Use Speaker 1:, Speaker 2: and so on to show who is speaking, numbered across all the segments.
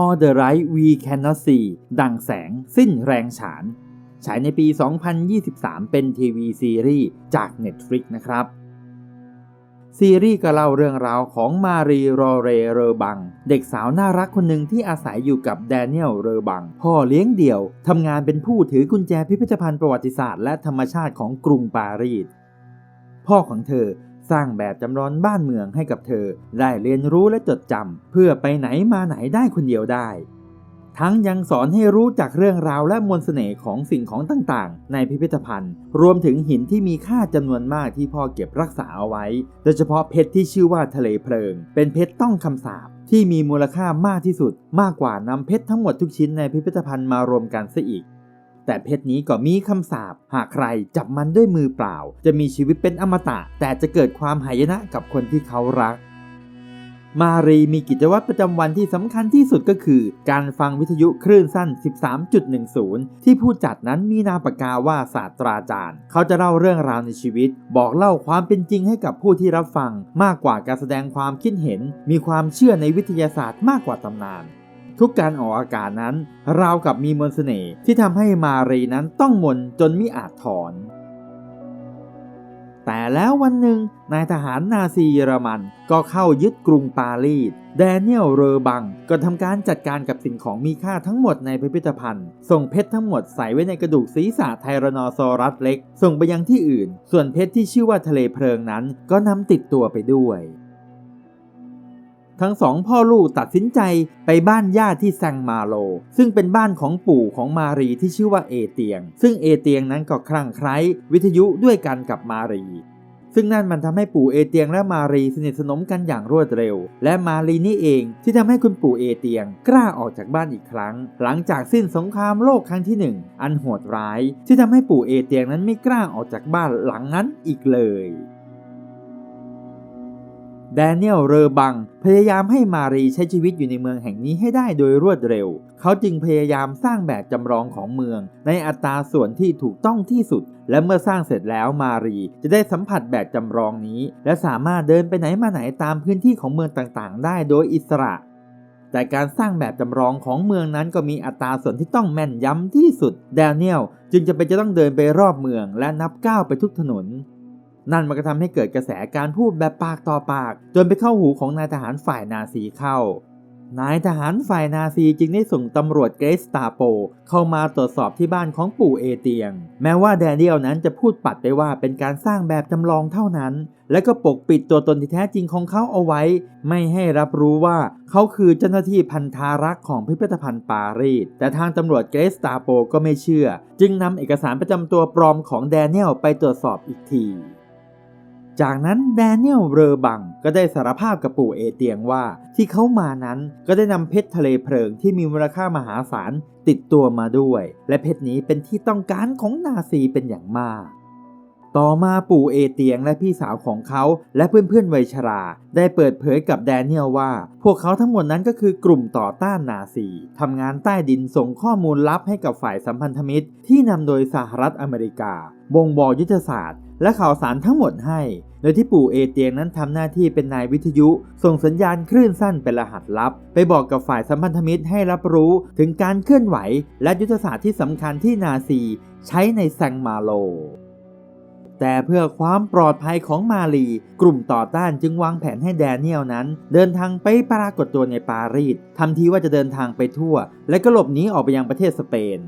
Speaker 1: All the Right We Cannot See ดังแสงสิ้นแรงฉาน ฉายในปี 2023 เป็นทีวีซีรีส์จาก Netflix นะครับ ซีรีส์ก็เล่าเรื่องราวของมารีโรเรเรอบัง เด็กสาวน่ารักคนหนึ่งที่อาศัยอยู่กับแดเนียลเรอบัง พ่อเลี้ยงเดี่ยวทำงานเป็นผู้ถือกุญแจพิพิธภัณฑ์ประวัติศาสตร์และธรรมชาติของกรุงปารีสพ่อของเธอ สร้างแบบจำลองบ้านเมืองให้กับเธอ ได้เรียนรู้และจดจำเพื่อไปไหนมาไหนได้คนเดียวได้ ทั้งยังสอนให้รู้จักเรื่องราวและมนต์เสน่ห์ของสิ่งของต่างๆ ในพิพิธภัณฑ์ รวมถึงหินที่มีค่าจำนวนมากที่พ่อเก็บรักษาเอาไว้ โดยเฉพาะเพชรที่ชื่อว่าทะเลเพลิง เป็นเพชรต้องคำสาปที่มีมูลค่ามากที่สุด มากกว่านำเพชรทั้งหมดทุกชิ้นในพิพิธภัณฑ์มารวมกันซะอีก แต่เพชรนี้ก็มีคำสาปหากใครจับมันด้วยมือเปล่า จะมีชีวิตเป็นอมตะ แต่จะเกิดความหายนะกับคนที่เขารัก มารีมีกิจวัตรประจำวันที่สำคัญที่สุดก็คือ การฟังวิทยุคลื่นสั้น 13.10 ที่ผู้จัดนั้นมีนามปากกาว่าศาสตราจารย์ เขาจะเล่าเรื่องราวในชีวิต บอกเล่าความเป็นจริงให้กับผู้ที่รับฟัง มากกว่าการแสดงความคิดเห็น มีความเชื่อในวิทยาศาสตร์มากกว่าตำนาน ทุกการออกอากาศนั้น ราวกับมีมนต์เสน่ห์ที่ทำให้มารีนั้นต้องมนจนมิอาจถอน แต่แล้ววันหนึ่งนายทหารนาซีเยอรมันก็เข้ายึดกรุงปารีสแดเนียลเรอบังก็ทำการจัดการกับสิ่งของมีค่าทั้งหมดในพิพิธภัณฑ์ ส่งเพชรทั้งหมดใส่ไว้ในกระดูกศีรษะไทรนอซอรัสเล็ก ส่งไปยังที่อื่น ส่วนเพชรที่ชื่อว่าทะเลเพลิงนั้นก็นำติดตัวไปด้วย ทั้งสองพ่อลูกตัดสินใจไปบ้านญาติที่แซงมาโล ซึ่งเป็นบ้านของปู่ของมารีที่ชื่อว่าเอเตียง ซึ่งเอเตียงนั้นก็คลั่งไคล้วิทยุด้วยกันกับมารีซึ่งนั่นมันทำให้ปู่เอเตียงและมารีสนิทสนมกันอย่างรวดเร็ว และมารีนี่เองที่ทำให้คุณปู่เอเตียงกล้าออกจากบ้านอีกครั้ง หลังจากสิ้นสงครามโลกครั้งที่หนึ่งอันโหดร้าย ที่ทำให้ปู่เอเตียงนั้นไม่กล้าออกจากบ้านหลังนั้นอีกเลย แดเนียลเรอบัง พยายามให้มารีใช้ชีวิตอยู่ในเมืองแห่งนี้ให้ได้โดยรวดเร็ว เขาจึงพยายามสร้างแบบจำลองของเมือง ในอัตราส่วนที่ถูกต้องที่สุด และเมื่อสร้างเสร็จแล้วมารีจะได้สัมผัสแบบจำลองนี้ และสามารถเดินไปไหนมาไหนตามพื้นที่ของเมืองต่างๆ ได้โดยอิสระแต่การสร้างแบบจำลองของเมืองนั้นก็มีอัตราส่วนที่ต้องแม่นยำที่สุด แดเนียลจึงจะเป็นจะต้องเดินไปรอบเมืองและนับก้าวไปทุกถนน นั่นมันก็ทำให้เกิดกระแสการพูดแบบปากต่อปาก จนไปเข้าหูของนายทหารฝ่ายนาซีเข้า นายทหารฝ่ายนาซีจึงได้ส่งตำรวจเกรสตาโป เข้ามาตรวจสอบที่บ้านของปู่เอเตียง แม้ว่าแดเนียลนั้นจะพูดปัดไปว่าเป็นการสร้างแบบจำลองเท่านั้น และก็ปกปิดตัวตนที่แท้จริงของเขาเอาไว้ ไม่ให้รับรู้ว่าเขาคือเจ้าหน้าที่พันธารักษ์ของพิพิธภัณฑ์ปารีส แต่ทางตำรวจเกรสตาโปก็ไม่เชื่อ จึงนำเอกสารประจำตัวปลอมของแดเนียลไปตรวจสอบอีกที จากนั้นแดเนียลเรอบังก็ได้สารภาพกับปู่เอเตียงว่า ที่เขามานั้นก็ได้นำเพชรทะเลเพลิงที่มีมูลค่ามหาศาลติดตัวมาด้วย และเพชรนี้เป็นที่ต้องการของนาซีเป็นอย่างมาก ต่อมาปู่เอเตียงและพี่สาวของเขา และเพื่อนๆวัยชรา ได้เปิดเผยกับแดเนียลว่า พวกเขาทั้งหมดนั้นก็คือกลุ่มต่อต้านนาซีทำงานใต้ดินส่งข้อมูลลับให้กับฝ่ายสัมพันธมิตร ที่นำโดยสหรัฐอเมริกาบ่งบอกยุทธศาสตร์ และข่าวสารทั้งหมดให้ โดยที่ปู่เอเตียงนั้นทำหน้าที่เป็นนายวิทยุ ส่งสัญญาณคลื่นสั้นเป็นรหัสลับ ไปบอกกับฝ่ายสัมพันธมิตรให้รับรู้ถึงการเคลื่อนไหว และยุทธศาสตร์ที่สำคัญที่นาซีใช้ในแซงมาโล แต่เพื่อความปลอดภัยของมาลี กลุ่มต่อต้านจึงวางแผนให้แดเนียลนั้น เดินทางไปปรากฏตัวในปารีสทำทีว่าจะเดินทางไปทั่ว และก็หลบหนีออกไปยังประเทศสเปน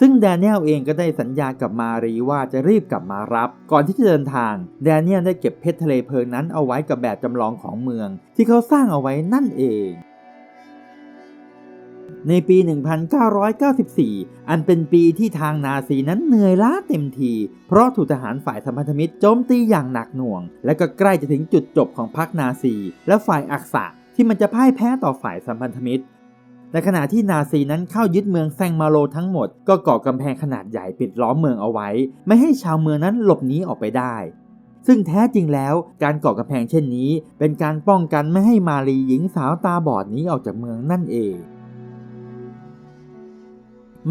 Speaker 1: ซึ่งแดเนียลเองก็ได้สัญญากับมารีว่าจะรีบกลับมารับ ก่อนที่จะเดินทาง แดเนียลได้เก็บเพชรทะเลเพลิงนั้นเอาไว้กับแบบจำลองของเมือง ที่เขาสร้างเอาไว้นั่นเองในปี 1994 อันเป็นปีที่ทางนาซีนั้นเหนื่อยล้าเต็มที เพราะถูกทหารฝ่ายสัมพันธมิตรโจมตีอย่างหนักหน่วง และก็ใกล้จะถึงจุดจบของพรรคนาซี และฝ่ายอักษะที่มันจะพ่ายแพ้ต่อฝ่ายสัมพันธมิตร ในขณะที่นาซีนั้นเข้ายึดเมืองแซงมาโลทั้งหมด ก็ก่อกำแพงขนาดใหญ่ปิดล้อมเมืองเอาไว้ ไม่ให้ชาวเมืองนั้นหลบหนีออกไปได้ ซึ่งแท้จริงแล้วการก่อกำแพงเช่นนี้ เป็นการป้องกันไม่ให้มารีหญิงสาวตาบอดนี้ออกจากเมืองนั่นเอง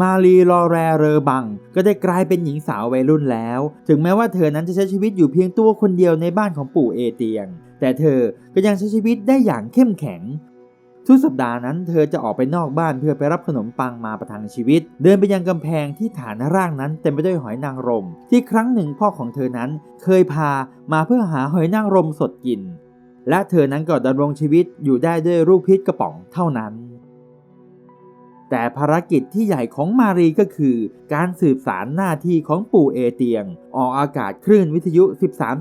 Speaker 1: มารีลอแรเรอบัง ก็ได้กลายเป็นหญิงสาววัยรุ่นแล้ว ถึงแม้ว่าเธอนั้นจะใช้ชีวิตอยู่เพียงตัวคนเดียวในบ้านของปู่เอเตียง แต่เธอก็ยังใช้ชีวิตได้อย่างเข้มแข็ง ทุกสัปดาห์นั้นเธอจะออกไปนอกบ้านเพื่อไปรับขนมปังมาประทังชีวิต เดินไปยังกำแพงที่ฐานร่างนั้นเต็มไปด้วยหอยนางรม ที่ครั้งหนึ่งพ่อของเธอนั้นเคยพามาเพื่อหาหอยนางรมสดกิน และเธอนั้นก็ดำรงชีวิตอยู่ได้ด้วยรูปพิษกระป๋องเท่านั้น แต่ภารกิจที่ใหญ่ของมารีก็คือ การสืบสารหน้าที่ของปู่เอเตียง ออกอากาศคลื่นวิทยุ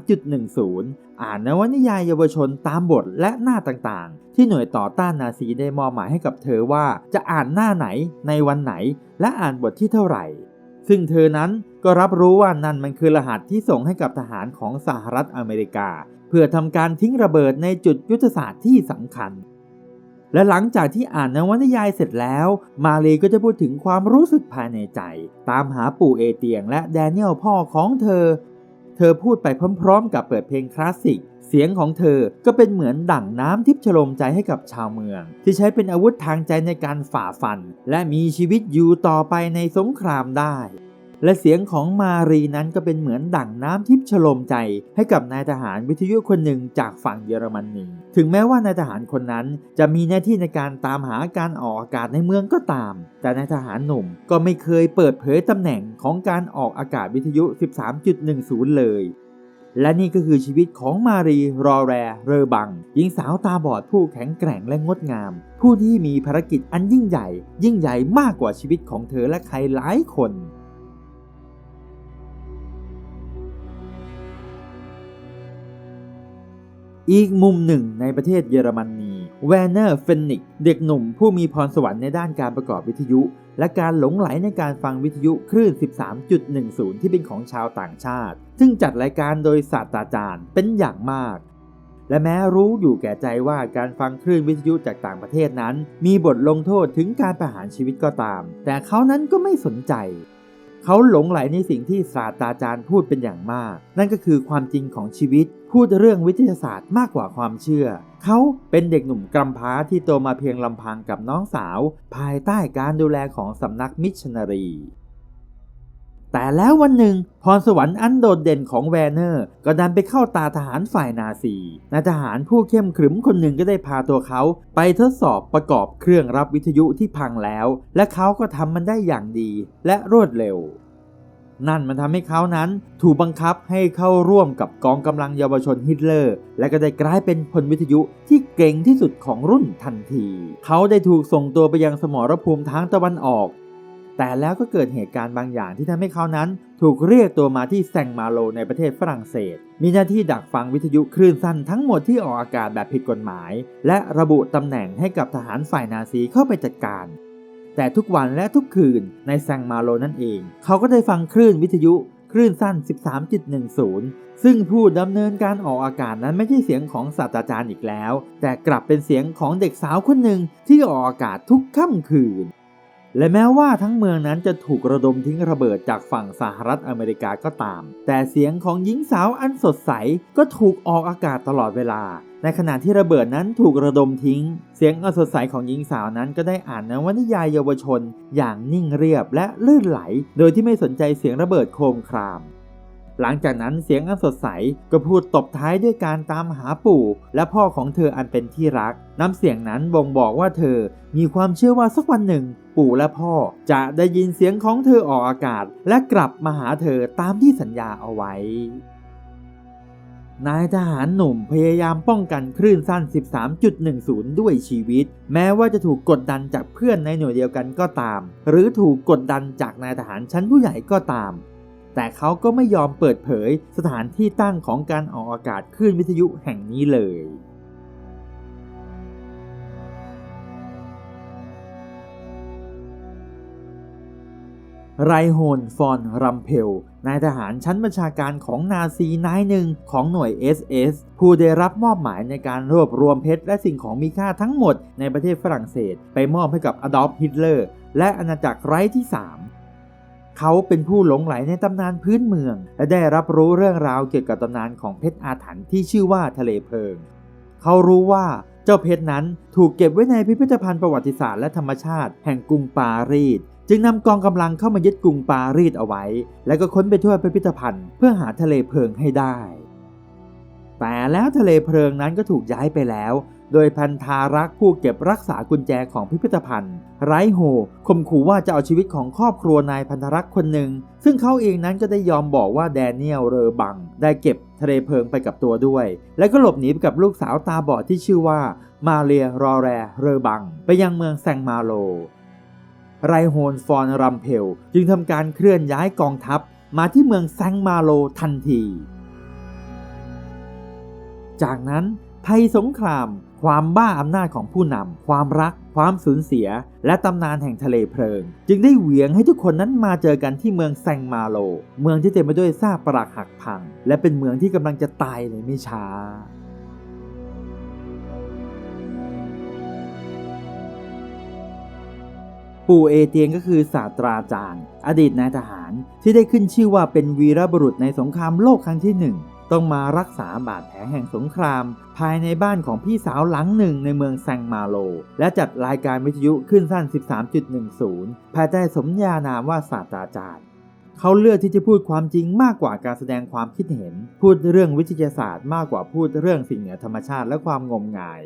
Speaker 1: 13.10 อ่านนวนิยายเยาวชนตามบทและหน้าต่างๆ ที่หน่วยต่อต้านนาซีได้มอบหมายให้กับเธอว่าจะอ่านหน้าไหนในวันไหน และอ่านบทที่เท่าไหร่ ซึ่งเธอนั้นก็รับรู้ว่านั่นมันคือรหัสที่ส่งให้กับทหารของสหรัฐอเมริกา เพื่อทำการทิ้งระเบิดในจุดยุทธศาสตร์ที่สำคัญ และหลังจากที่อ่านนวนิยายเสร็จแล้ว มาลีก็จะพูดถึงความรู้สึกภายในใจ ตามหาปู่เอเตียงและแดเนียลพ่อของเธอ เธอพูดไปพร้อมๆ กับเปิดเพลงคลาสสิก เสียงของเธอก็เป็นเหมือนดั่งน้ำทิพย์ชโลมใจให้กับชาวเมือง ที่ใช้เป็นอาวุธทางใจในการฝ่าฟัน และมีชีวิตอยู่ต่อไปในสงครามได้ และเสียงของมารีนั้นก็เป็นเหมือนดั่งน้ำทิพย์ชโลมใจ ให้กับนายทหารวิทยุคนหนึ่งจากฝั่งเยอรมนีถึงแม้ว่านายทหารคนนั้นจะมีหน้าที่ในการตามหาการออกอากาศในเมืองก็ตาม แต่นายทหารหนุ่มก็ไม่เคยเปิดเผยตำแหน่งของการออกอากาศวิทยุ 13.10 เลย และนี่ก็คือชีวิตของมารี รอแร เรอบัง หญิงสาวตาบอดผู้แข็งแกร่งและงดงาม ผู้ที่มีภารกิจอันยิ่งใหญ่ ยิ่งใหญ่มากกว่าชีวิตของเธอและใครหลายคน อีกมุมหนึ่งในประเทศเยอรมนีแวนเนอร์เฟนนิกเด็กหนุ่มผู้มีพรสวรรค์ในด้านการประกอบวิทยุ และการหลงไหลในการฟังวิทยุคลื่น 13.10 ที่เป็นของชาวต่างชาติ ซึ่งจัดรายการโดยศาสตราจารย์เป็นอย่างมาก และแม้รู้อยู่แก่ใจว่าการฟังคลื่นวิทยุจากต่างประเทศนั้น มีบทลงโทษถึงการประหารชีวิตก็ตาม แต่เขานั้นก็ไม่สนใจเขาหลงไหลในสิ่งที่ศาสตราจารย์พูดเป็นอย่างมาก นั่นก็คือความจริงของชีวิต พูดเรื่องวิทยาศาสตร์มากกว่าความเชื่อ เขาเป็นเด็กหนุ่มกำพร้าที่โตมาเพียงลำพังกับน้องสาว ภายใต้การดูแลของสำนักมิชชันนารี แต่แล้ววันหนึ่งพรสวรรค์อันโดดเด่นของแวนเนอร์ ก็ดันไปเข้าตาทหารฝ่ายนาซีนายทหารผู้เข้มขรึมคนหนึ่งก็ได้พาตัวเขา ไปทดสอบประกอบเครื่องรับวิทยุที่พังแล้ว และเขาก็ทำมันได้อย่างดีและรวดเร็ว นั่นมันทำให้เขานั้นถูกบังคับให้เข้าร่วมกับกองกำลังเยาวชนฮิตเลอร์ และก็ได้กลายเป็นพลวิทยุที่เก่งที่สุดของรุ่นทันที เขาได้ถูกส่งตัวไปยังสมรภูมิทางตะวันออก แต่แล้วก็เกิดเหตุการณ์บางอย่างที่ทำให้เขานั้น ถูกเรียกตัวมาที่แซงมาโลในประเทศฝรั่งเศส มีหน้าที่ดักฟังวิทยุคลื่นสั้นทั้งหมดที่ออกอากาศแบบผิดกฎหมาย และระบุตำแหน่งให้กับทหารฝ่ายนาซีเข้าไปจัดการ แต่ทุกวันและทุกคืนในแซงมาโลนั่นเอง เขาก็ได้ฟังคลื่นวิทยุคลื่นสั้น 13.10 ซึ่งผู้ดำเนินการออกอากาศนั้นไม่ใช่เสียงของศาสตราจารย์อีกแล้ว แต่กลับเป็นเสียงของเด็กสาวคนหนึ่งที่ออกอากาศทุกค่ำคืน และแม้ว่าทั้งเมืองนั้นจะถูกระดมทิ้งระเบิดจากฝั่งสหรัฐอเมริกาก็ตาม แต่เสียงของหญิงสาวอันสดใสก็ถูกออกอากาศตลอดเวลา ในขณะที่ระเบิดนั้นถูกระดมทิ้ง เสียงอันสดใสของหญิงสาวนั้นก็ได้อ่านนวนิยายเยาวชน อย่างนิ่งเรียบและลื่นไหล โดยที่ไม่สนใจเสียงระเบิดโครมคราม หลังจากนั้นเสียงอันสดใสก็พูดตบท้ายด้วยการตามหาปู่ และพ่อของเธออันเป็นที่รัก น้ำเสียงนั้นบ่งบอกว่าเธอมีความเชื่อว่าสักวันหนึ่ง ปู่และพ่อจะได้ยินเสียงของเธอออกอากาศ และกลับมาหาเธอตามที่สัญญาเอาไว้ นายทหารหนุ่มพยายามป้องกันคลื่นสั้น 13.10 ด้วยชีวิต แม้ว่าจะถูกกดดันจากเพื่อนในหน่วยเดียวกันก็ตาม หรือถูกกดดันจากนายทหารชั้นผู้ใหญ่ก็ตาม แต่เขาก็ไม่ยอมเปิดเผยสถานที่ตั้งของการออกอากาศคลื่นวิทยุแห่งนี้เลย ไรโฮนฟอนรัมเพล นายทหารชั้นบัญชาการของนาซีนายหนึ่งของหน่วย SS ผู้ได้รับมอบหมายในการรวบรวมเพชรและสิ่งของมีค่าทั้งหมดในประเทศฝรั่งเศส ไปมอบให้กับอดอล์ฟฮิตเลอร์ และอาณาจักรไร้ที่ 3เขาเป็นผู้หลงไหลในตำนานพื้นเมือง และได้รับรู้เรื่องราวเกี่ยวกับตำนานของเพชรอาถรรพ์ที่ชื่อว่าทะเลเพลิง เขารู้ว่าเจ้าเพชรนั้นถูกเก็บไว้ในพิพิธภัณฑ์ประวัติศาสตร์และธรรมชาติ แห่งกรุงปารีส จึงนำกองกำลังเข้ามายึดกรุงปารีสเอาไว้ แล้วก็ค้นไปทั่วพิพิธภัณฑ์เพื่อหาทะเลเพลิงให้ได้ แต่แล้วทะเลเพลิงนั้นก็ถูกย้ายไปแล้ว โดยพันธารักษ์ผู้เก็บรักษากุญแจของพิพิธภัณฑ์ ไรโฮข่มขู่ว่าจะเอาชีวิตของครอบครัวนายพันธรักษ์คนหนึ่ง ซึ่งเขาเองนั้นก็ได้ยอมบอกว่าแดเนียลเรอบัง ได้เก็บทะเลเพลิงไปกับตัวด้วย และก็หลบหนีไปกับลูกสาวตาบอดที่ชื่อว่ามาเรียรอแรเรอบัง ไปยังเมืองแซงมาโล ไรโฮนฟอนรัมเพล จึงทำการเคลื่อนย้ายกองทัพมาที่เมืองแซงมาโลทันที จากนั้นภัยสงคราม ความบ้าอำนาจของผู้นำ ความรัก ความสูญเสีย และตำนานแห่งทะเลเพลิง จึงได้เหวียงให้ทุกคนนั้นมาเจอกันที่เมืองแซงมาโล เมืองที่เต็มไปด้วยซากปรักหักพัง และเป็นเมืองที่กำลังจะตายในไม่ช้า ปู่เอเตียงก็คือศาสตราจารย์ อดีตนายทหารที่ได้ขึ้นชื่อว่าเป็นวีรบุรุษในสงครามโลกครั้งที่หนึ่งต้องมารักษาบาดแผลแห่งสงคราม ภายในบ้านของพี่สาวหลังหนึ่งในเมืองแซงมาโล และจัดรายการวิทยุขึ้นสั้น 13.10 ภายใต้สมญานามว่าศาสตราจารย์เขาเลือกที่จะพูดความจริงมากกว่าการแสดงความคิดเห็น พูดเรื่องวิทยาศาสตร์มากกว่าพูดเรื่องสิ่งเหนือธรรมชาติและความงมงาย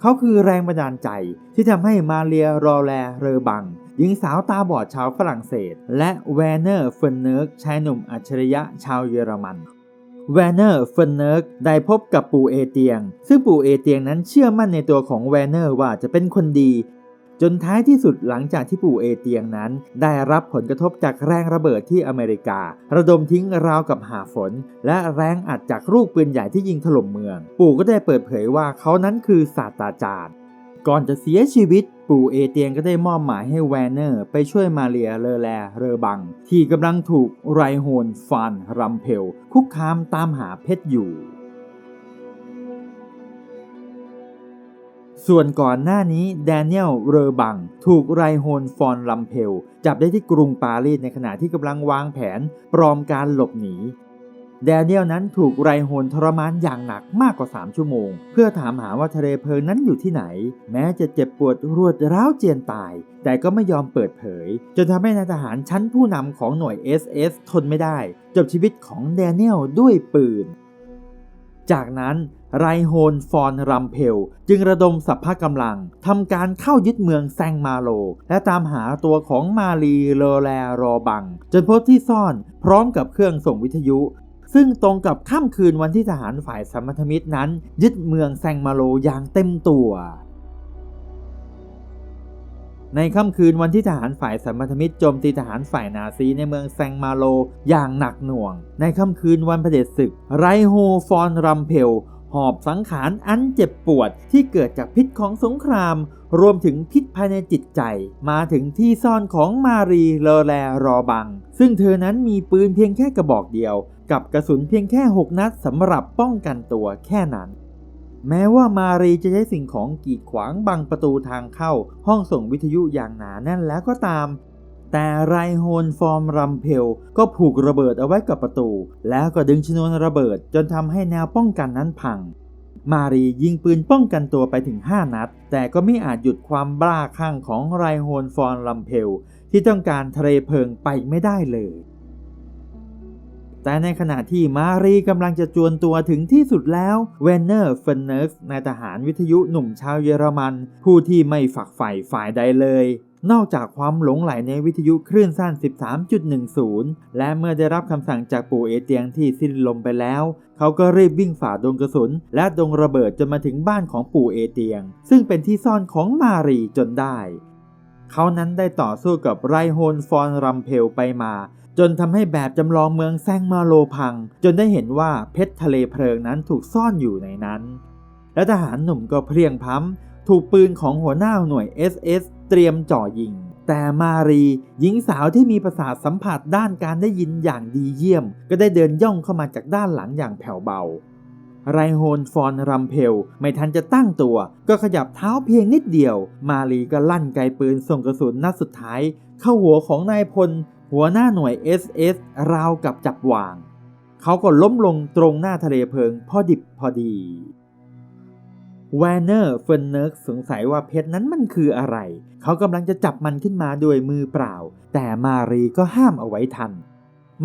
Speaker 1: เขาคือแรงบันดาลใจที่ทำให้มาเรียรอแลเรอบังหญิงสาวตาบอดชาวฝรั่งเศส และแวนเนอร์เฟนเนิร์กชายหนุ่มอัจฉริยะชาวเยอรมันแวนเนอร์เฟนเนิร์กได้พบกับปู่เอเตียง ซึ่งปู่เอเตียงนั้นเชื่อมั่นในตัวของแวนเนอร์ว่าจะเป็นคนดี จนท้ายที่สุดหลังจากที่ปู่เอเตียงนั้น ได้รับผลกระทบจากแรงระเบิดที่อเมริกา ระดมทิ้งราวกับหาฝน และแรงอัดจากลูกปืนใหญ่ที่ยิงถล่มเมือง ปู่ก็ได้เปิดเผยว่าเขานั้นคือศาสตราจารย์ ก่อนจะเสียชีวิตปู่เอเตียงก็ได้มอบหมายให้แวนเนอร์ไปช่วยมาเรียเลอแลเรอบัง ที่กำลังถูกไรโฮนฟานรัมเพล คุกคามตามหาเพชรอยู่ ส่วนก่อนหน้านี้แดเนียลเรอบัง ถูกไรโฮนฟอนลัมเพล จับได้ที่กรุงปารีสในขณะที่กำลังวางแผนปลอมการหลบหนีแดเนียลนั้นถูกไรโฮนทรมานอย่างหนักมากกว่า 3 ชั่วโมง เพื่อถามหาว่าทะเลเพลิงนั้นอยู่ที่ไหน แม้จะเจ็บปวดรวดร้าวเจียนตาย แต่ก็ไม่ยอมเปิดเผย จนทำให้นายทหารชั้นผู้นำของหน่วย SS ทนไม่ได้ จบชีวิตของแดเนียลด้วยปืน จากนั้น ไรโฮนฟอนรัมเพล จึงระดมสัพพะกำลังทำการเข้ายึดเมืองแซงมาโล และตามหาตัวของมารีเลอแลรอบัง จนพบที่ซ่อนพร้อมกับเครื่องส่งวิทยุ ซึ่งตรงกับค่ำคืนวันที่ทหารฝ่ายสมัธมิตรนั้น ยึดเมืองแซงมาโลอย่างเต็มตัวในค่ำคืนวันที่ทหารฝ่ายสัมพันธมิตรโจมตีทหารฝ่ายนาซีในเมืองแซงมาโลอย่างหนักหน่วง ในค่ำคืนวันเผด็จศึก ไรโฮฟอนรัมเพล หอบสังขารอันเจ็บปวดที่เกิดจากพิษของสงคราม รวมถึงพิษภายในจิตใจ มาถึงที่ซ่อนของมารีเลอแลรอบัง ซึ่งเธอนั้นมีปืนเพียงแค่กระบอกเดียว กับกระสุนเพียงแค่ 6 นัดสำหรับป้องกันตัวแค่นั้น แม้ว่ามารีจะใช้สิ่งของกีดขวางบังประตูทางเข้า ห้องส่งวิทยุอย่างหนาแน่นแล้วก็ตาม แต่ไรโฮนฟอร์มรัมเพล ก็ผูกระเบิดเอาไว้กับประตู แล้วก็ดึงชนวนระเบิดจนทำให้แนวป้องกันนั้นพัง มารียิงปืนป้องกันตัวไปถึง 5 นัด แต่ก็ไม่อาจหยุดความบ้าคลั่งของไรโฮนฟอร์รัมเพล ที่ต้องการทะเลเพลิงไปไม่ได้เลยแต่ในขณะที่มารีกำลังจะจวนตัวถึงที่สุดแล้วเวนเนอร์เฟนเนอร์นายทหารวิทยุหนุ่มชาวเยอรมัน ผู้ที่ไม่ฝักใฝ่ฝ่ายใดเลย นอกจากความหลงไหลในวิทยุคลื่นสั้น 13.10 และเมื่อได้รับคำสั่งจากปู่เอเตียงที่สิ้นลมไปแล้ว เขาก็รีบวิ่งฝ่าดงกระสุน และดงระเบิดจนมาถึงบ้านของปู่เอเตียง ซึ่งเป็นที่ซ่อนของมารีจนได้ เขานั้นได้ต่อสู้กับไรโฮนฟอนรัมเพลไปมา จนทำให้แบบจำลองเมืองแซงมาโลพัง จนได้เห็นว่าเพชรทะเลเพลิงนั้นถูกซ่อนอยู่ในนั้น และทหารหนุ่มก็เพลียงพ้ำ ถูกปืนของหัวหน้าหน่วย SS เตรียมจ่อยิง แต่มารีหญิงสาวที่มีประสาทสัมผัสด้านการได้ยินอย่างดีเยี่ยม ก็ได้เดินย่องเข้ามาจากด้านหลังอย่างแผ่วเบา ไรโฮนฟอนรัมเพล ไม่ทันจะตั้งตัว ก็ขยับเท้าเพียงนิดเดียว มารีก็ลั่นไกปืนส่งกระสุนนัดสุดท้าย เข้าหัวของนายพล หัวหน้าหน่วย SS ราวกับจับวาง เขาก็ล้มลงตรงหน้าทะเลเพลิงพอดิบพอดี แวนเนอร์เฟนเนิร์กสงสัยว่าเพชรนั้นมันคืออะไร เขากำลังจะจับมันขึ้นมาด้วยมือเปล่า แต่มารีก็ห้ามเอาไว้ทัน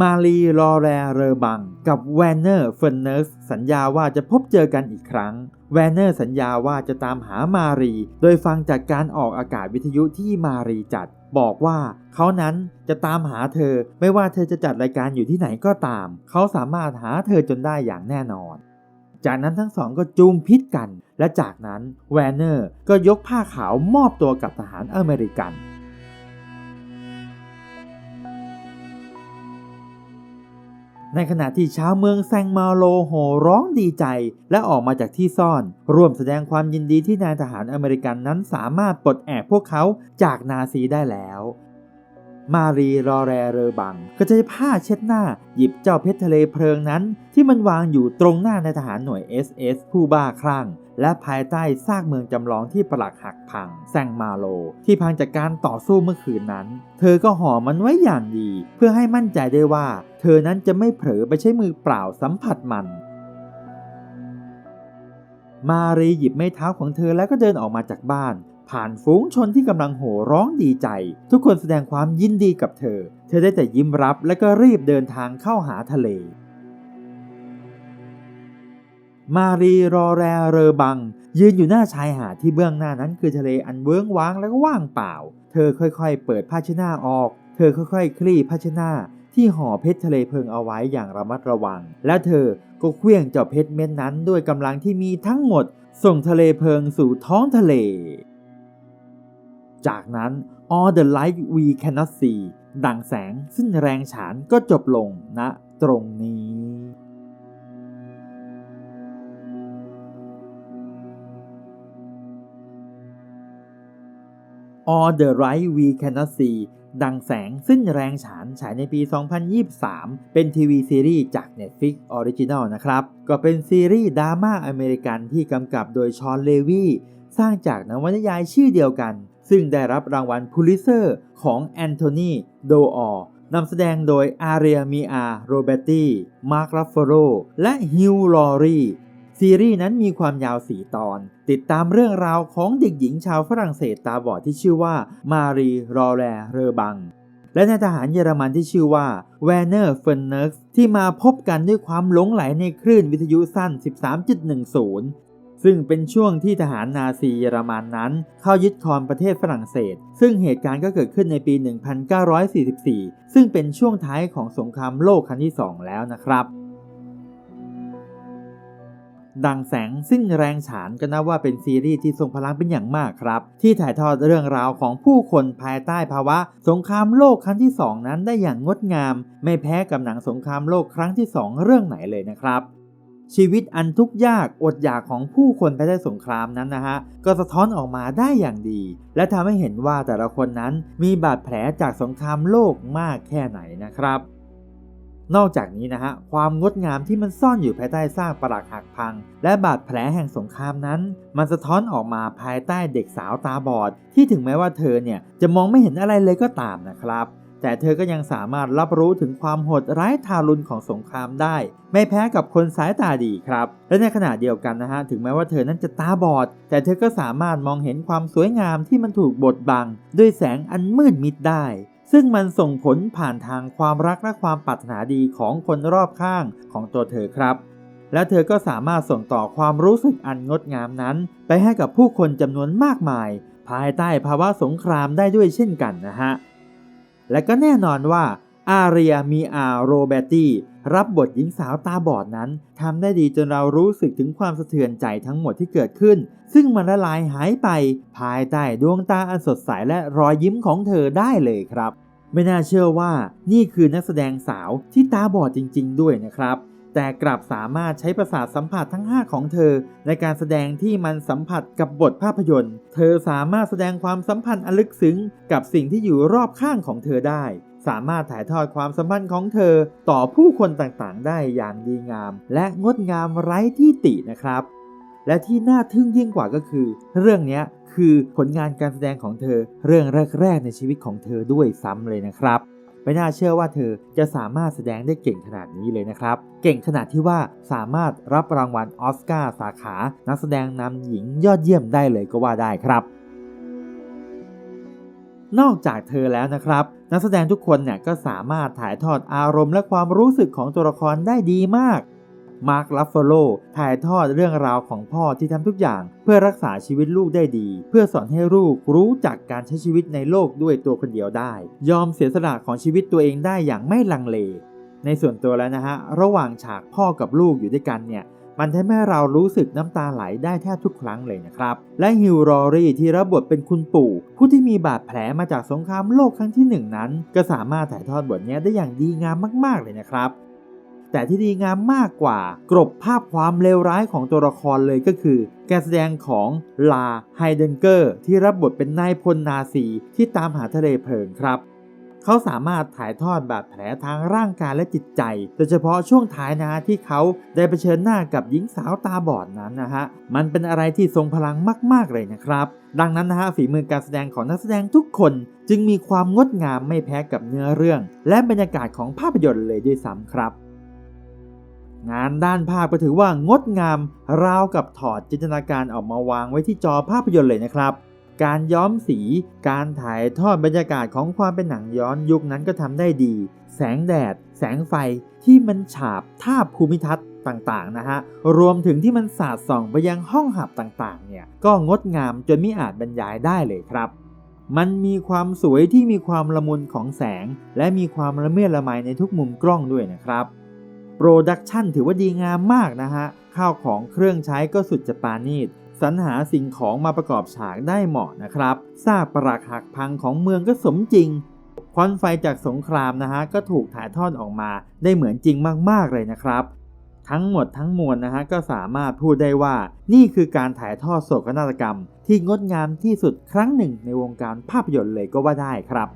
Speaker 1: มารีลอแรเรบัง กับแวนเนอร์เฟนเนิร์กสัญญาว่าจะพบเจอกันอีกครั้ง แวนเนอร์สัญญาว่าจะตามหามารี โดยฟังจากการออกอากาศวิทยุที่มารีจัด บอกว่าเขานั้นจะตามหาเธอ ไม่ว่าเธอจะจัดรายการอยู่ที่ไหนก็ตาม เขาสามารถหาเธอจนได้อย่างแน่นอนจากนั้นทั้งสองก็จูมพิษกัน และจากนั้นแวนเนอร์ก็ยกผ้าขาวมอบตัวกับทหารอเมริกัน ในขณะที่ชาวเมืองแซงมาโลโหร้องดีใจและออกมาจากที่ซ่อน ร่วมแสดงความยินดีที่นายทหารอเมริกันนั้นสามารถปลดแอกพวกเขาจากนาซีได้แล้วมารีรอแรเรอบัง ก็จะใช้ผ้าเช็ดหน้า หยิบเจ้าเพชรทะเลเพลิงนั้น ที่มันวางอยู่ตรงหน้าในทหารหน่วย SS ผู้บ้าคลั่ง และภายใต้ซากเมืองจำลองที่ปรักหักพังแซงมาโล ที่พังจากการต่อสู้เมื่อคืนนั้น เธอก็ห่อมันไว้อย่างดี เพื่อให้มั่นใจได้ว่า เธอนั้นจะไม่เผลอไปใช้มือเปล่าสัมผัสมัน มารีหยิบไม้เท้าของเธอแล้วก็เดินออกมาจากบ้านผ่านฝูงชนที่กำลังโห่ร้องดีใจ ทุกคนแสดงความยินดีกับเธอ เธอได้แต่ยิ้มรับและก็รีบเดินทางเข้าหาทะเล มารีรอแรเรอบัง ยืนอยู่หน้าชายหาดที่เบื้องหน้านั้นคือทะเลอันเวิ้งว้างและกว่างเปล่า เธอค่อยๆ เปิดผ้าเชดหนาออก เธอค่อยๆ คลี่ผ้าเชดหนาที่ห่อเพชรทะเลเพลิงเอาไว้อย่างระมัดระวัง และเธอก็เคลื่องเจ้าเพชรเม็ดนั้นด้วยกำลังที่มีทั้งหมด ส่งทะเลเพลิงสู่ท้องทะเล จากนั้น all the light we cannot see ดังแสงซึ่งแรงฉานก็จบลงณตรงนี้ all the light we cannot see ดังแสงซึ่งแรงฉานฉายในปี 2023 เป็นทีวีซีรีส์จาก Netflix Original นะครับ ก็เป็นซีรีส์ดราม่าอเมริกันที่กำกับโดยชอนเลวีสร้างจากนวนิยายชื่อเดียวกัน ซึ่งได้รับรางวัลพูลิเซอร์ของแอนโทนีโดออร์นำแสดงโดยอาเรียมีอา โรเบตตีมาร์ค รัฟเฟโรและฮิวลอรี ซีรีส์นั้นมีความยาว 4 ตอน ติดตามเรื่องราวของเด็กหญิงชาวฝรั่งเศสตาบอดที่ชื่อว่ามารีรอแรเรอบัง และนายทหารเยอรมันที่ชื่อว่าแวนเนอร์เฟนเนอร์ที่มาพบกันด้วยความหลงไหลในคลื่นวิทยุสั้น 13.10 ซึ่งเป็นช่วงที่ทหารนาซีเยอรมันนั้น เข้ายึดครองประเทศฝรั่งเศส ซึ่งเหตุการณ์ก็เกิดขึ้นในปี 1944 ซึ่งเป็นช่วงท้ายของสงครามโลกครั้งที่ 2 แล้วนะครับ ดังแสงซึ่งแรงฉานก็นับว่าเป็นซีรีส์ที่ทรงพลังเป็นอย่างมากครับ ที่ถ่ายทอดเรื่องราวของผู้คนภายใต้ภาวะ สงครามโลกครั้งที่ 2 นั้นได้อย่างงดงาม ไม่แพ้กับหนังสงครามโลกครั้งที่ 2 เรื่องไหนเลยนะครับชีวิตอันทุกข์ยากอดอยากของผู้คนภายใต้สงครามนั้นนะฮะ ก็สะท้อนออกมาได้อย่างดี และทำให้เห็นว่าแต่ละคนนั้นมีบาดแผลจากสงครามโลกมากแค่ไหนนะครับ นอกจากนี้นะฮะความงดงามที่มันซ่อนอยู่ภายใต้ซากปรักหักพัง และบาดแผลแห่งสงครามนั้น มันสะท้อนออกมาภายใต้เด็กสาวตาบอด ที่ถึงแม้ว่าเธอเนี่ยจะมองไม่เห็นอะไรเลยก็ตามนะครับแต่เธอก็ยังสามารถรับรู้ถึงความโหดร้ายทารุณของสงครามได้ ไม่แพ้กับคนสายตาดีครับ และในขณะเดียวกันนะฮะถึงแม้ว่าเธอนั้นจะตาบอด แต่เธอก็สามารถมองเห็นความสวยงามที่มันถูกบดบัง ด้วยแสงอันมืดมิดได้ ซึ่งมันส่งผลผ่านทางความรักและความปรารถนาดีของคนรอบข้างของตัวเธอครับ และเธอก็สามารถส่งต่อความรู้สึกอันงดงามนั้น ไปให้กับผู้คนจำนวนมากมาย ภายใต้ภาวะสงครามได้ด้วยเช่นกันนะฮะ และก็แน่นอนว่า อาเรียมีอาโรเบตีรับบทหญิงสาวตาบอดนั้นทำได้ดีจนเรารู้สึกถึงความสะเทือนใจทั้งหมดที่เกิดขึ้น ซึ่งมันละลายหายไป ภายใต้ดวงตาอันสดใสและรอยยิ้มของเธอได้เลยครับ ไม่น่าเชื่อว่านี่คือนักแสดงสาวที่ตาบอดจริง ๆ ด้วยนะครับ แต่กลับสามารถใช้ประสาทสัมผัสทั้ง 5 ของเธอ ในการแสดงที่มันสัมผัสกับบทภาพยนตร์ เธอสามารถแสดงความสัมพันธ์อันลึกซึ้งกับสิ่งที่อยู่รอบข้างของเธอได้ สามารถถ่ายทอดความสัมพันธ์ของเธอต่อผู้คนต่างๆ ได้อย่างดีงาม และงดงามไร้ที่ตินะครับ และที่น่าทึ่งยิ่งกว่าก็คือ เรื่องนี้คือผลงานการแสดงของเธอ เรื่องแรก ๆ ในชีวิตของเธอด้วยซ้ำเลยนะครับไม่น่าเชื่อว่าเธอจะสามารถแสดงได้เก่งขนาดนี้เลยนะครับ เก่งขนาดที่ว่าสามารถรับรางวัลออสการ์สาขา นักแสดงนำหญิงยอดเยี่ยมได้เลยก็ว่าได้ครับ นอกจากเธอแล้วนะครับ นักแสดงทุกคนเนี่ยก็สามารถถ่ายทอดอารมณ์และความรู้สึกของตัวละครได้ดีมากมาร์คลัฟเฟโลถ่ายทอดเรื่องราวของพ่อที่ทำทุกอย่าง เพื่อรักษาชีวิตลูกได้ดี เพื่อสอนให้ลูกรู้จักการใช้ชีวิตในโลกด้วยตัวคนเดียวได้ ยอมเสียสละของชีวิตตัวเองได้อย่างไม่ลังเล ในส่วนตัวแล้วนะฮะ ระหว่างฉากพ่อกับลูกอยู่ด้วยกันเนี่ย มันทำให้เรารู้สึกน้ำตาไหลได้แทบทุกครั้งเลยนะครับ และฮิวรอรี่ที่รับบทเป็นคุณปู่ ผู้ที่มีบาดแผลมาจากสงครามโลกครั้งที่หนึ่งนั้น ก็สามารถถ่ายทอดบทนี้ได้อย่างดีงามมาก ๆ เลยนะครับ แต่ที่ดีงามมากกว่ากรบภาพความเลวร้ายของตัวละครเลยก็คือ การแสดงของลาไฮเดนเกอร์ที่รับบทเป็นนายพลนาซีที่ตามหาทะเลเพลิงครับ เขาสามารถถ่ายทอดบาดแผลทางร่างกายและจิตใจ โดยเฉพาะช่วงท้ายนะฮะที่เขาได้เผชิญหน้ากับหญิงสาวตาบอดนั้นนะฮะ มันเป็นอะไรที่ทรงพลังมากๆเลยนะครับ ดังนั้นนะฮะฝีมือการแสดงของนักแสดงทุกคน จึงมีความงดงามไม่แพ้กับเนื้อเรื่อง และบรรยากาศของภาพยนตร์เลยด้วยซ้ำครับงานด้านภาพก็ถือว่างดงามราวกับถอดจินตนาการออกมาวางไว้ที่จอภาพยนตร์เลยนะครับ การย้อมสี การถ่ายทอดบรรยากาศของความเป็นหนังย้อนยุคนั้นก็ทำได้ดี แสงแดด แสงไฟที่มันฉาบทาบภูมิทัศน์ต่างๆนะฮะ รวมถึงที่มันสาดส่องไปยังห้องหับต่างๆ เนี่ย ก็งดงามจนไม่อาจบรรยายได้เลยครับ มันมีความสวยที่มีความละมุนของแสง และมีความละเมียดละไมในทุกมุมกล้องด้วยนะครับโปรดักชันถือว่าดีงามมากนะฮะ ข้าวของเครื่องใช้ก็สุดจะปานีต สรรหาสิ่งของมาประกอบฉากได้เหมาะนะครับซากปรักหักพังของเมืองก็สมจริง ควันไฟจากสงครามนะฮะก็ถูกถ่ายทอดออกมาได้เหมือนจริงมากๆเลยนะครับ ทั้งหมดทั้งมวลนะฮะก็สามารถพูดได้ว่า นี่คือการถ่ายทอดโศกนาฏกรรม ที่งดงามที่สุดครั้งหนึ่งในวงการภาพยนตร์เลยก็ว่าได้ครับ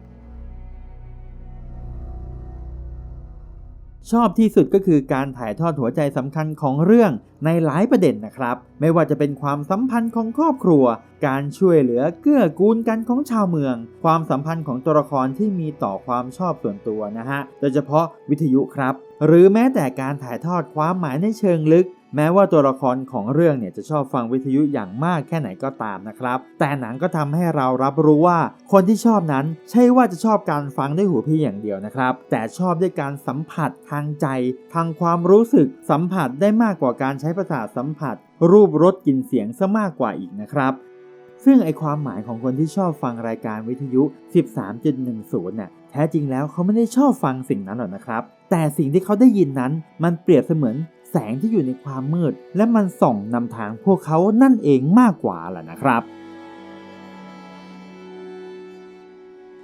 Speaker 1: ชอบที่สุดก็คือการถ่ายทอดหัวใจสำคัญของเรื่องในหลายประเด็นนะครับ ไม่ว่าจะเป็นความสัมพันธ์ของครอบครัว การช่วยเหลือเกื้อกูลกันของชาวเมือง ความสัมพันธ์ของตัวละครที่มีต่อความชอบส่วนตัวนะฮะ โดยเฉพาะวิทยุครับ หรือแม้แต่การถ่ายทอดความหมายในเชิงลึก แม้ว่าตัวละครของเรื่องเนี่ยจะชอบฟังวิทยุอย่างมากแค่ไหนก็ตามนะครับ แต่หนังก็ทำให้เรารับรู้ว่า คนที่ชอบนั้นใช่ว่าจะชอบการฟังด้วยหูเพี่อย่างเดียวนะครับ แต่ชอบด้วยการสัมผัสทางใจ ทางความรู้สึกสัมผัสได้มากกว่าการใช้ประสาทสัมผัส รูปรสกลิ่นเสียงซะมากกว่าอีกนะครับซึ่งไอความหมายของคนที่ชอบฟังรายการวิทยุ 13.10น่ะแท้จริงแล้วเขาไม่ได้ชอบฟังสิ่งนั้นหรอกนะครับ แต่สิ่งที่เขาได้ยินนั้นมันเปรียบเสมือน แสงที่อยู่ในความมืด และมันส่องนำทางพวกเขานั่นเองมากกว่าแหละนะครับ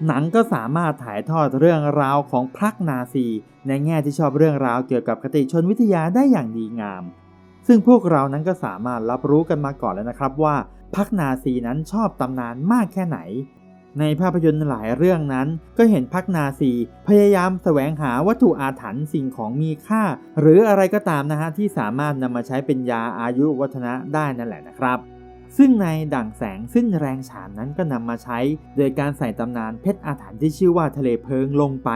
Speaker 1: หนังก็สามารถถ่ายทอดเรื่องราวของพรรคนาซี ในแง่ที่ชอบเรื่องราวเกี่ยวกับคติชนวิทยาได้อย่างดีงาม ซึ่งพวกเรานั้นก็สามารถรับรู้กันมาก่อนแล้วนะครับว่าพรรคนาซีนั้นชอบตำนานมากแค่ไหน ในภาพยนตร์หลายเรื่องนั้น ก็เห็นพรรคนาซี พยายามแสวงหาวัตถุอาถรรพ์สิ่งของมีค่า หรืออะไรก็ตามนะฮะที่สามารถนำมาใช้เป็นยาอายุวัฒนะได้นั่นแหละนะครับ ซึ่งในด่างแสงซึ่งแรงฉานนั้นก็นำมาใช้ โดยการใส่ตำนานเพชรอาถรรพ์ที่ชื่อว่าทะเลเพิงลงไป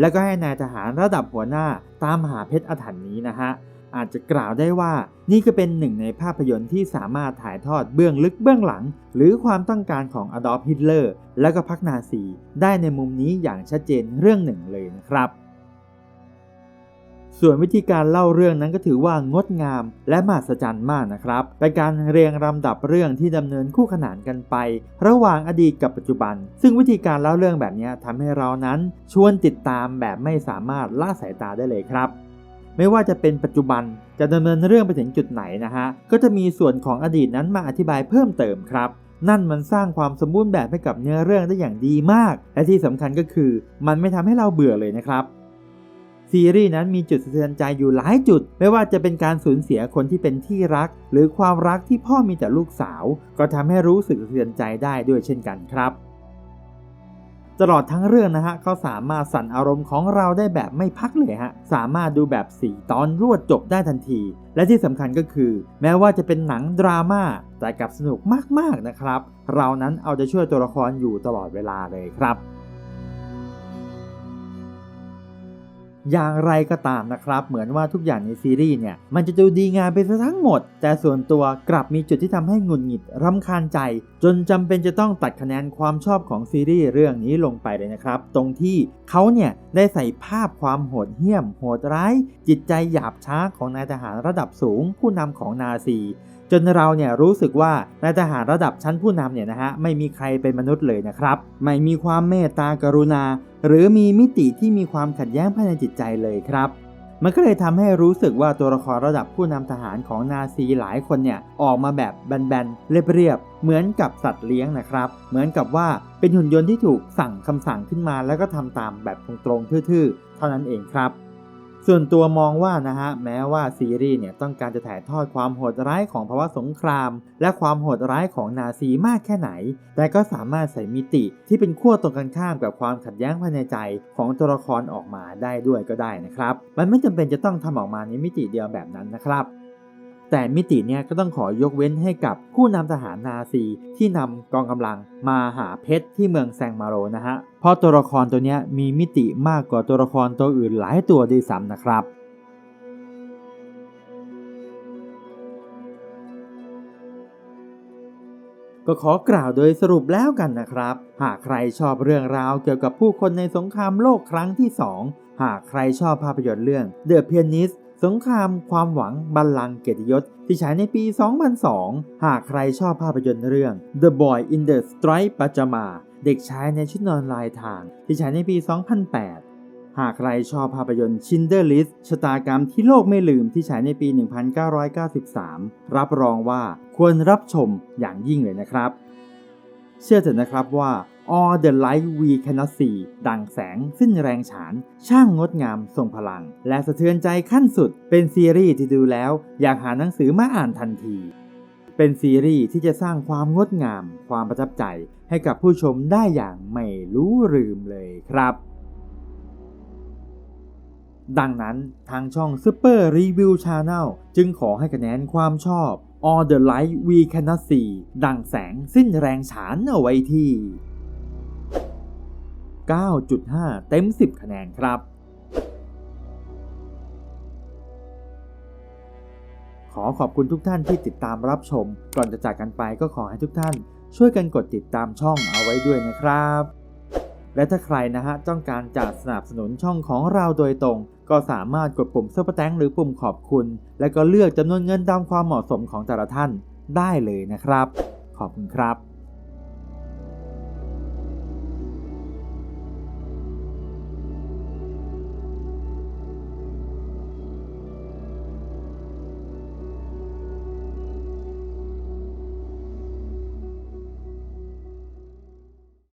Speaker 1: แล้วก็ให้นายทหารระดับหัวหน้าตามหาเพชรอาถรรพ์นี้นะฮะ อาจจะกล่าวได้ว่านี่ก็เป็นหนึ่งในภาพยนตร์ที่สามารถถ่ายทอดเบื้องลึกเบื้องหลัง หรือความต้องการของอดอล์ฟฮิตเลอร์และก็พรรคนาซีได้ในมุมนี้อย่างชัดเจนเรื่องหนึ่งเลยนะครับ ส่วนวิธีการเล่าเรื่องนั้นก็ถือว่างดงามและมหัศจรรย์มากนะครับเป็นการเรียงลำดับเรื่องที่ดำเนินคู่ขนานกันไป ระหว่างอดีตกับปัจจุบัน ซึ่งวิธีการเล่าเรื่องแบบนี้ทำให้เรานั้นชวนติดตามแบบไม่สามารถละสายตาได้เลยครับ ไม่ว่าจะเป็นปัจจุบันจะดำเนินเรื่องไปถึงจุดไหนนะฮะก็จะมีส่วนของอดีตนั้นมาอธิบายเพิ่มเติมครับนั่นมันสร้างความสมบูรณ์แบบให้กับเนื้อเรื่องได้อย่างดีมาก และที่สำคัญก็คือ มันไม่ทำให้เราเบื่อเลยนะครับ ซีรีส์นั้นมีจุดสะเทือนใจอยู่หลายจุด ไม่ว่าจะเป็นการสูญเสียคนที่เป็นที่รัก หรือความรักที่พ่อมีแต่ลูกสาว ก็ทำให้รู้สึกสะเทือนใจได้ด้วยเช่นกันครับ ตลอดทั้งเรื่องนะฮะเขาสามารถสั่นอารมณ์ของเราได้แบบไม่พักเลยฮะ สามารถดูแบบ 4 ตอนรวดจบได้ทันที และที่สำคัญก็คือ แม้ว่าจะเป็นหนังดราม่าแต่กับสนุกมากๆนะครับ เรานั้นเอาใจช่วยตัวละครอยู่ตลอดเวลาเลยครับ อย่างไรก็ตามนะครับ เหมือนว่าทุกอย่างในซีรีส์เนี่ย มันจะดูดีงามไปซะทั้งหมด แต่ส่วนตัวกลับมีจุดที่ทำให้หงุดหงิดรำคาญใจ จนจำเป็นจะต้องตัดคะแนนความชอบของซีรีส์เรื่องนี้ลงไปเลยนะครับ ตรงที่เขาเนี่ยได้ใส่ภาพความโหดเหี้ยม โหดร้าย จิตใจหยาบช้าของนายทหารระดับสูง ผู้นำของนาซี จนเราเนี่ยรู้สึกว่านายทหารระดับชั้นผู้นำเนี่ยนะฮะไม่มีใครเป็นมนุษย์เลยนะครับ ไม่มีความเมตตากรุณา หรือมีมิติที่มีความขัดแย้งภายในจิตใจเลยครับ มันก็เลยทำให้รู้สึกว่าตัวละครระดับผู้นำทหารของนาซีหลายคนเนี่ยออกมาแบบแบนๆเรียบๆเหมือนกับสัตว์เลี้ยงนะครับ เหมือนกับว่าเป็นหุ่นยนต์ที่ถูกสั่งคำสั่งขึ้นมาแล้วก็ทำตามแบบตรงๆทื่อๆ เท่านั้นเองครับ ส่วนตัวมองว่านะฮะแม้ว่าซีรีส์เนี่ยต้องการจะถ่ายทอดความโหดร้ายของภาวะสงคราม และความโหดร้ายของนาซีมากแค่ไหน แต่ก็สามารถใส่มิติที่เป็นขั้วตรงกันข้ามกับความขัดแย้งภายในใจของตัวละครออกมาได้ด้วยก็ได้นะครับ มันไม่จำเป็นจะต้องทำออกมาในมิติเดียวแบบนั้นนะครับ แต่มิติเนี่ยก็ต้องขอยกเว้นให้กับผู้นำทหารนาซีที่นำกองกำลังมาหาเพชรที่เมืองแซงมาโรนะฮะ เพราะตัวละครตัวนี้มีมิติมากกว่าตัวละครตัวอื่นหลายตัวด้วยซ้ำนะครับก็ขอกล่าวโดยสรุปแล้วกันนะครับ หากใครชอบเรื่องราวเกี่ยวกับผู้คนในสงครามโลกครั้งที่ 2 หากใครชอบภาพยนตร์เรื่อง The Pianist สงครามความหวังบัลลังก์เกียรติยศ ที่ฉายในปี 2002 หากใครชอบภาพยนตร์เรื่อง The Boy in the Striped Pajama เด็กชายในชุดนอนลายทาง ที่ฉายในปี 2008 หากใครชอบภาพยนตร์ Schindler List ชะตากรรมที่โลกไม่ลืมที่ฉายในปี 1993 รับรองว่าควรรับชมอย่างยิ่งเลยนะครับ เชื่อเถอะนะครับว่า All the Light We Cannot See ดังแสงสิ้นแรงฉาน ช่างงดงามทรงพลัง และสะเทือนใจขั้นสุด เป็นซีรีส์ที่ดูแล้ว อยากหาหนังสือมาอ่านทันที เป็นซีรีส์ที่จะสร้างความงดงาม ความประทับใจ ให้กับผู้ชมได้อย่างไม่รู้ลืมเลยครับดังนั้นทางช่อง Super Review Channel จึงขอให้คะแนนความชอบ All the Light We Cannot See ดังแสงสิ้นแรงฉานเอาไว้ที่ 9.5 เต็ม 10 คะแนนครับ ขอขอบคุณทุกท่านที่ติดตามรับชม ก่อนจะจากกันไปก็ขอให้ทุกท่าน ช่วยกันกดติดตามช่องเอาไว้ด้วยนะครับ และถ้าใครนะฮะต้องการจะสนับสนุนช่องของเราโดยตรง ก็สามารถกดปุ่มซุปเปอร์แตงหรือปุ่มขอบคุณ และก็เลือกจำนวนเงินตามความเหมาะสมของแต่ละท่านได้เลยนะครับ ขอบคุณครับ